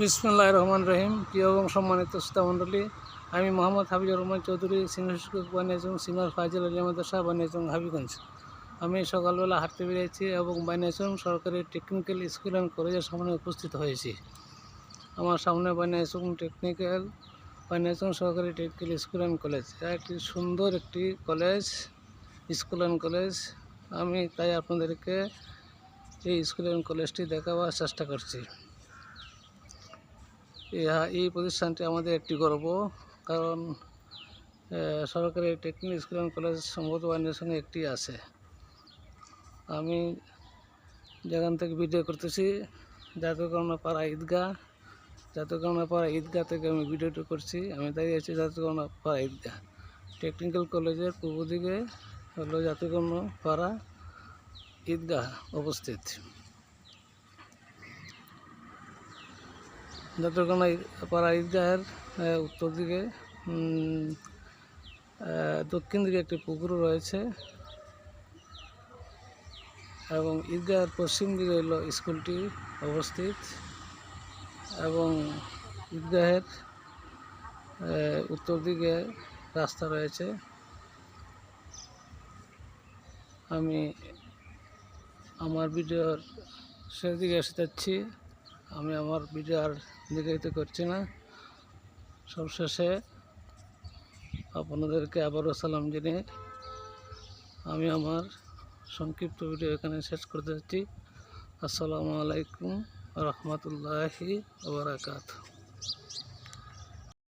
বিসমুল্লাহ রহমান রহিম। প্রিয় এবং সম্মানিত শ্রোতামণ্ডলী আমি মোহাম্মদ হাবিজুর রহমান চৌধুরী, সিনিয়র শিক্ষক বানিয়েছং সিনিয়র ফাইজুল আলী মাদ্রাসা বানিয়েছং হাবিগঞ্জ আমি সকালবেলা হাঁটতে বেরিয়েছি এবং বানিয়েছং সরকারি টেকনিক্যাল স্কুল অ্যান্ড কলেজের সামনে উপস্থিত হয়েছি। আমার সামনে বানিয়েছং টেকনিক্যাল বানিয়েছং সরকারি টেকনিক্যাল স্কুল অ্যান্ড কলেজ একটি সুন্দর একটি কলেজ স্কুল অ্যান্ড কলেজ আমি তাই আপনাদেরকে এই স্কুল অ্যান্ড কলেজটি দেখাবার চেষ্টা করছি। এই প্রতিষ্ঠানটি আমাদের একটি গর্ব, কারণ সরকারি টেকনিক স্কুল অ্যান্ড কলেজ সম্ভবত সঙ্গে একটি আছে। আমি যেখান থেকে ভিডিও করতেছি জাতীয়করণা পাড়া ঈদগাহ জাতীয়করণা পাড়া ঈদগাহ থেকে আমি ভিডিওটি করছি। আমি দাঁড়িয়ে আছি জাতীয়করণা পাড়া ঈদগাহ। টেকনিক্যাল কলেজের পূর্ব দিকে হলো জাতীয়করণা পাড়া ঈদগাহ অবস্থিত। যতক্ষণ পাড়া ঈদগাহের উত্তর দিকে দক্ষিণ দিকে একটি পুকুর রয়েছে এবং ঈদগাহের পশ্চিম দিকে হলো স্কুলটি অবস্থিত এবং ঈদগাহের উত্তর দিকে রাস্তা রয়েছে। আমি আমার ভিডিওর সেদিকে এসে যাচ্ছি। আমি আমার ভিডিও আর দীর্ঘায়িত করছি না। সবশেষে আপনাদেরকে আবারও সালাম জানিয়ে আমি আমার সংক্ষিপ্ত ভিডিও এখানে শেষ করতে যাচ্ছি আসসালামু আলাইকুম রহমতুল্লাহি ওবরাকাতু